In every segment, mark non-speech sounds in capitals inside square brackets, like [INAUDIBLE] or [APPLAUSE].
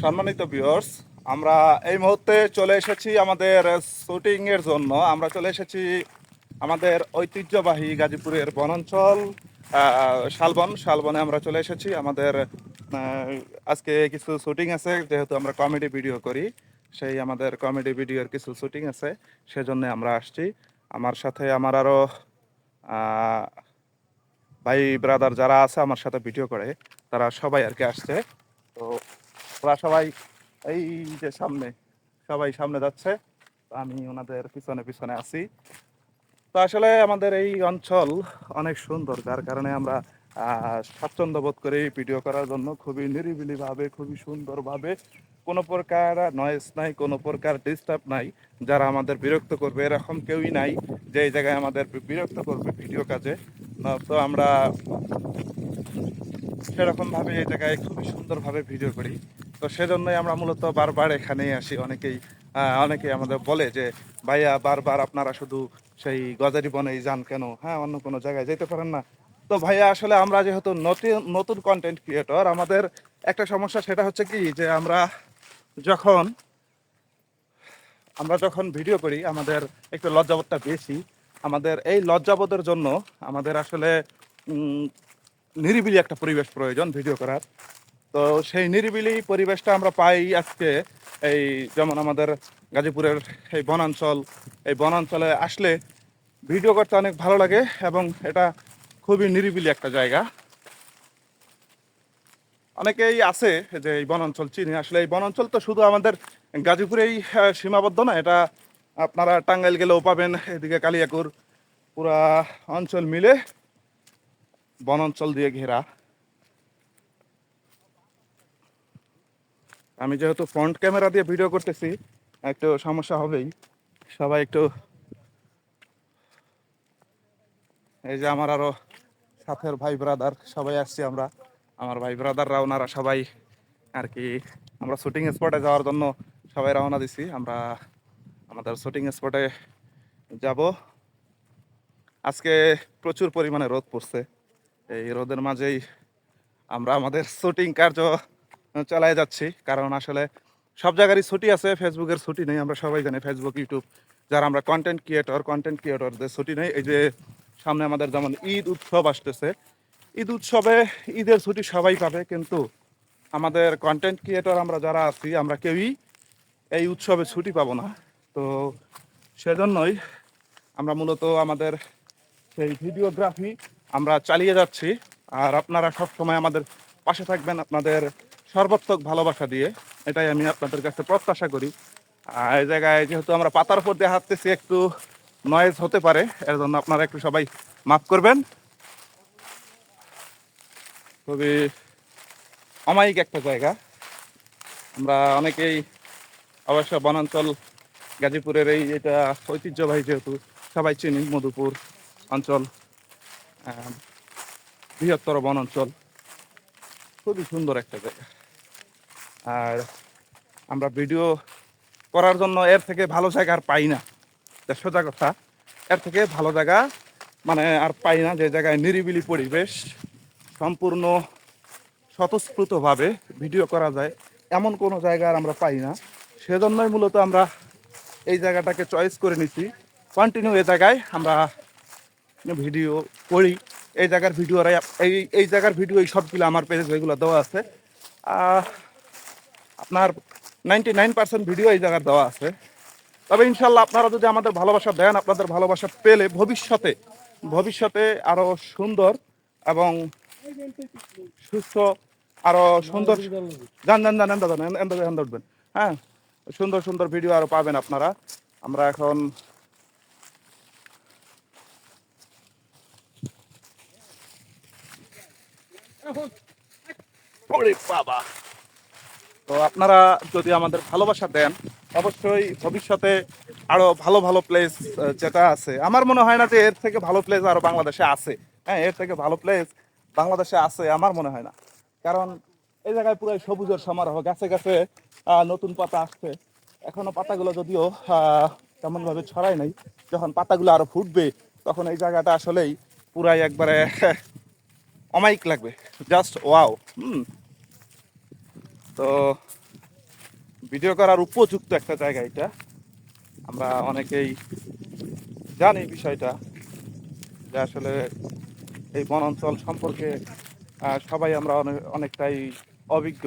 সম্মানিত ভিউয়ার্স আমরা এই মুহূর্তে চলে এসেছি আমাদের শুটিং এর জন্য। আমরা চলে এসেছি আমাদের ঐতিহ্যবাহী গাজীপুরের বনাঞ্চল শালবন। শালবনে আমরা চলে এসেছি। আমাদের আজকে কিছু শুটিং আছে যেহেতু আমরা কমেডি ভিডিও করি সেই আমাদের কমেডি ভিডিওর কিছু শুটিং আছে সেজন্য আমরা আসছি। আমার সাথে আমার আরও আহ, ভাই ব্রাদার যারা আছে আমার সাথে ভিডিও করে তারা সবাই আর কি আসছে। তো ওরা সবাই এই যে সামনে, সবাই সামনে যাচ্ছে। আমি ওনাদের পিছনে পিছনে আছি। তো আসলে আমাদের এই অঞ্চল অনেক সুন্দর, যার কারণে আমরা স্বাচ্ছন্দ্য বোধ করি ভিডিও করার জন্য। খুবই নিরিবিলি ভাবে খুবই সুন্দরভাবে। কোনো প্রকার নয়েস নাই, কোনো প্রকার ডিস্টার্ব নাই। যারা আমাদের বিরক্ত করবে, এরকম কেউই নাই যে এই জায়গায় আমাদের বিরক্ত করবে ভিডিও কাজে। তো আমরা সেরকমভাবে এই জায়গায় খুবই সুন্দরভাবে ভিডিও করি। তো সেজন্যই আমরা মূলত বারবার এখানেই আসি। অনেকেই অনেকেই আমাদের বলে যে, ভাইয়া, বারবার আপনারা শুধু সেই গজারি বনেই যান কেন? হ্যাঁ অন্য কোনো জায়গায় যেতে পারেন না। তো ভাইয়া, আসলে আমরা যেহেতু নতুন নতুন কন্টেন্ট ক্রিয়েটর আমাদের একটা সমস্যা সেটা হচ্ছে কি যে, আমরা যখন আমরা যখন ভিডিও করি, আমাদের একটু লজ্জাবোধটা বেশি। আমাদের এই লজ্জাবোধের জন্য আমাদের আসলে নিরিবিলি একটা পরিবেশ প্রয়োজন ভিডিও করার। তো সেই নিরিবিলি পরিবেশটা আমরা পাই আজকে এই যেমন আমাদের গাজীপুরের এই বনাঞ্চল, এই বনাঞ্চলে আসলে ভিডিও করতে অনেক ভালো লাগে এবং এটা খুবই নিরিবিলি একটা জায়গা। অনেকেই আছে যে এই বনাঞ্চল চিনি। আসলে এই বনাঞ্চল তো শুধু আমাদের গাজীপুরেই সীমাবদ্ধ না, এটা আপনারা টাঙ্গাইল গেলেও পাবেন, এদিকে কালিয়াকুর, পুরা অঞ্চল মিলে বনাঞ্চল দিয়ে ঘেরা। আমি যেহেতু ফ্রন্ট ক্যামেরা দিয়ে ভিডিও করতেছি, একটু সমস্যা হবেই। সবাই একটু এই যে আমার আরও সাথের ভাই ব্রাদার সবাই আসছি আমরা। আমার ভাই ব্রাদাররা ওনারা সবাই আর কি, আমরা শুটিং স্পটে যাওয়ার জন্য সবাই রওনা দিছি। আমরা আমাদের শুটিং স্পটে যাব। আজকে প্রচুর পরিমাণে রোদ পড়ছে। এই রোদের মাঝেই আমরা আমাদের শুটিং কার্য চালাই যাচ্ছি, কারণ আসলে সব জায়গারই ছুটি আছে ফেসবুকের ছুটি নেই, আমরা সবাই জানি ফেসবুক ইউটিউব যারা আমরা কন্টেন্ট ক্রিয়েটর কন্টেন্ট ক্রিয়েটরদের ছুটি নেই। এই যে সামনে আমাদের যেমন ঈদ উৎসব আসতেছে, ঈদ উৎসবে ঈদের ছুটি সবাই পাবে, কিন্তু আমাদের কন্টেন্ট ক্রিয়েটর আমরা যারা আছি, আমরা কেউই এই উৎসবে ছুটি পাবো না। তো সেজন্যই আমরা মূলত আমাদের সেই ভিডিওগ্রাফি আমরা চালিয়ে যাচ্ছি, আর আপনারা সব সময় আমাদের পাশে থাকবেন, আপনাদের সর্বাত্মক ভালোবাসা দিয়ে, এটাই আমি আপনাদের কাছে প্রত্যাশা করি। আর এই জায়গায় যেহেতু আমরা পাতার উপর দিয়ে হাঁটতেছি, একটু নয়েজ হতে পারে এর জন্য আপনারা একটু সবাই মাফ করবেন। খুবই অমায়িক একটা জায়গা। আমরা অনেকেই অবশ্য বনাঞ্চল, গাজীপুরের এই এটা ঐতিহ্যবাহী যেহেতু সবাই চিনি, মধুপুর অঞ্চল বৃহত্তর বনাঞ্চল। খুবই সুন্দর একটা জায়গা। আর আমরা ভিডিও করার জন্য এর থেকে ভালো জায়গা আর পাই না। সোজা কথা। এর থেকে ভালো জায়গা মানে আর পাই না যে জায়গায় নিরিবিলি পরিবেশ, সম্পূর্ণ স্বতঃস্ফূর্তভাবে ভিডিও করা যায়। এমন কোনো জায়গা আর আমরা পাই না। সেজন্যই মূলত আমরা এই জায়গাটাকে চয়েস করে নিছি। কন্টিনিউ এই জায়গায় আমরা ভিডিও করি। এই জায়গার ভিডিও এই এই জায়গার ভিডিও এই সবগুলো আমার পেজে যেগুলো দেওয়া আছে। আপনার নাইনটি নাইন পার্সেন্ট ভিডিও এই জায়গার দেওয়া আছে। তবে ইনশাল্লাহ আপনারা যদি আমাদের ভালোবাসা দেন, আপনাদের ভালোবাসা পেলে ভবিষ্যতে ভবিষ্যতে আরও সুন্দর এবং সুস্থ, আরও সুন্দর জান জান জান এন্দা জান উঠবেন। হ্যাঁ সুন্দর সুন্দর ভিডিও আরও পাবেন আপনারা। আমরা এখন বাবা। তো আপনারা যদি আমাদের ভালোবাসা দেন অবশ্যই ভবিষ্যতে আরও ভালো ভালো প্লেস যেটা আছে। আমার মনে হয় না যে এর থেকে ভালো প্লেস আরও বাংলাদেশে আছে। হ্যাঁ এর থেকে ভালো প্লেস বাংলাদেশে আছে আমার মনে হয় না। কারণ এই জায়গায় পুরো সবুজের সমারোহ গাছে গাছে নতুন পাতা আসছে। এখনও পাতাগুলো যদিও আহ, তেমন ভাবে ছড়ায় নাই যখন পাতাগুলো আরও ফুটবে তখন এই জায়গাটা আসলেই পুরাই একবারে [LAUGHS] অমাইক লাগবে। জাস্ট ওয়াও হুম। তো ভিডিও করার উপযুক্ত একটা জায়গা এটা। আমরা অনেকেই জানি বিষয়টা যে আসলে এই বনাঞ্চল সম্পর্কে সবাই আমরা অনেক অনেকটাই অভিজ্ঞ।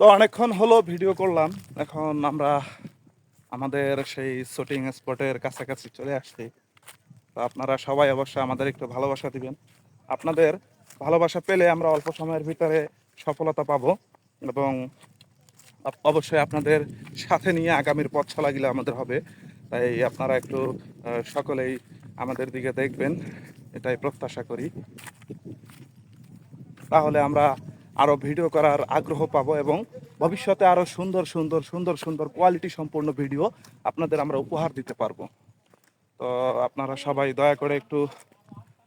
তো অনেকক্ষণ হলো ভিডিও করলাম। এখন আমরা আমাদের সেই শুটিং স্পটের কাছাকাছি চলে আসছি। তো আপনারা সবাই অবশ্যই আমাদের একটু ভালোবাসা দিবেন। আপনাদের ভালোবাসা পেলে আমরা অল্প সময়ের ভিতরে সফলতা পাব এবং অবশ্যই আপনাদের সাথে নিয়ে আগামীর পথ চলা গেলে আমাদের হবে। তাই আপনারা একটু সকলেই আমাদের দিকে দেখবেন। এটাই প্রত্যাশা করি। তাহলে আমরা আরও ভিডিও করার আগ্রহ পাবো এবং ভবিষ্যতে আরও সুন্দর সুন্দর সুন্দর সুন্দর কোয়ালিটি সম্পূর্ণ ভিডিও আপনাদের আমরা উপহার দিতে পারব। তো আপনারা সবাই দয়া করে একটু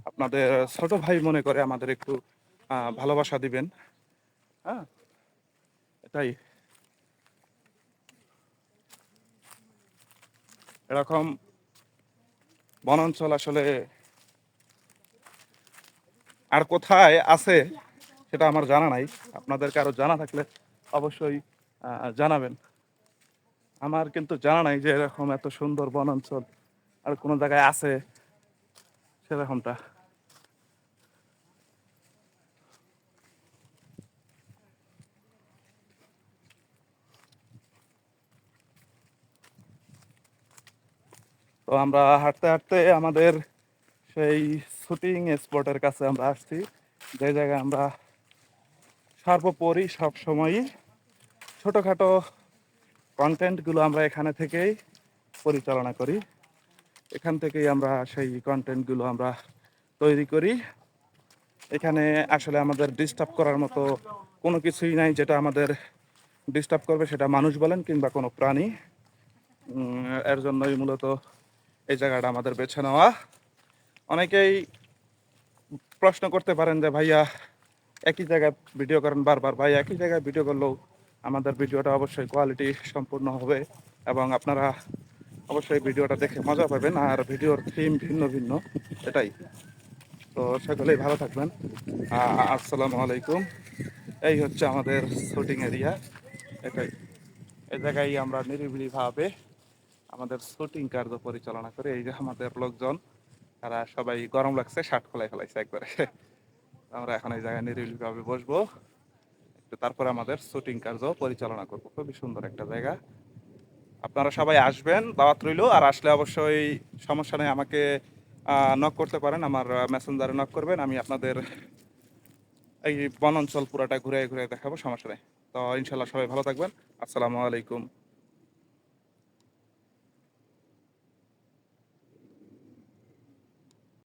আপনাদের ছোট ভাই মনে করে আমাদের একটু ভালোবাসা দিবেন। হ্যাঁ এটাই। এরকম বনাঞ্চল আসলে আর কোথায় আছে সেটা আমার জানা নাই। আপনাদেরকে কারও জানা থাকলে অবশ্যই জানাবেন। আমার কিন্তু জানা নাই যে এরকম এত সুন্দর বনাঞ্চল আর কোনো জায়গায় আছে সেরকমটা। তো আমরা হাঁটতে হাঁটতে আমাদের সেই শুটিং স্পটের কাছে আমরা আসছি। যে জায়গায় আমরা সর্বোপরি সব সময়ই ছোটোখাটো কন্টেন্টগুলো আমরা এখানে থেকেই পরিচালনা করি। এখান থেকেই আমরা সেই কন্টেন্টগুলো আমরা তৈরি করি। এখানে আসলে আমাদের ডিস্টার্ব করার মতো কোনো কিছুই নাই যেটা আমাদের ডিস্টার্ব করবে সেটা মানুষ বলেন কিংবা কোনো প্রাণী। এর জন্যই মূলত এই জায়গাটা আমাদের বেছে নেওয়া। অনেকেই প্রশ্ন করতে পারেন যে, ভাইয়া একই জায়গায় ভিডিও করেন, বারবার ভাই একই জায়গায় ভিডিও করলেও আমাদের ভিডিওটা অবশ্যই কোয়ালিটি সম্পূর্ণ হবে এবং আপনারা অবশ্যই ভিডিওটা দেখে মজা পাবেন আর ভিডিওর থিম ভিন্ন ভিন্ন, এটাই। তো সকলেই ভালো থাকবেন। আসসালামু আলাইকুম। এই হচ্ছে আমাদের শুটিং এরিয়া এটাই। এই জায়গায় আমরা নিরিবিলিভাবে আমাদের শুটিং কার্য পরিচালনা করি। এই যে আমাদের লোকজন, তারা সবাই গরম লাগছে, শার্ট খোলাই ফেলাইছে একবারে। আমরা এখন এই জায়গায় নিরিবিলিভাবে বসবো। একটু তারপরে আমাদের শুটিং কার্য পরিচালনা করব। খুবই সুন্দর একটা জায়গা। আপনারা সবাই আসবেন, দাওয়াত রইল, আর আসলে অবশ্যই সমস্যা নেই, আমাকে নক করতে পারেন, আমার মেসেঞ্জারে নক করবেন, আমি আপনাদের এই বনাঞ্চল পুরাটা ঘুরে ঘুরে দেখাবো, সমস্যা নেই। তো ইনশাল্লাহ সবাই ভালো থাকবেন। আসসালামু আলাইকুম।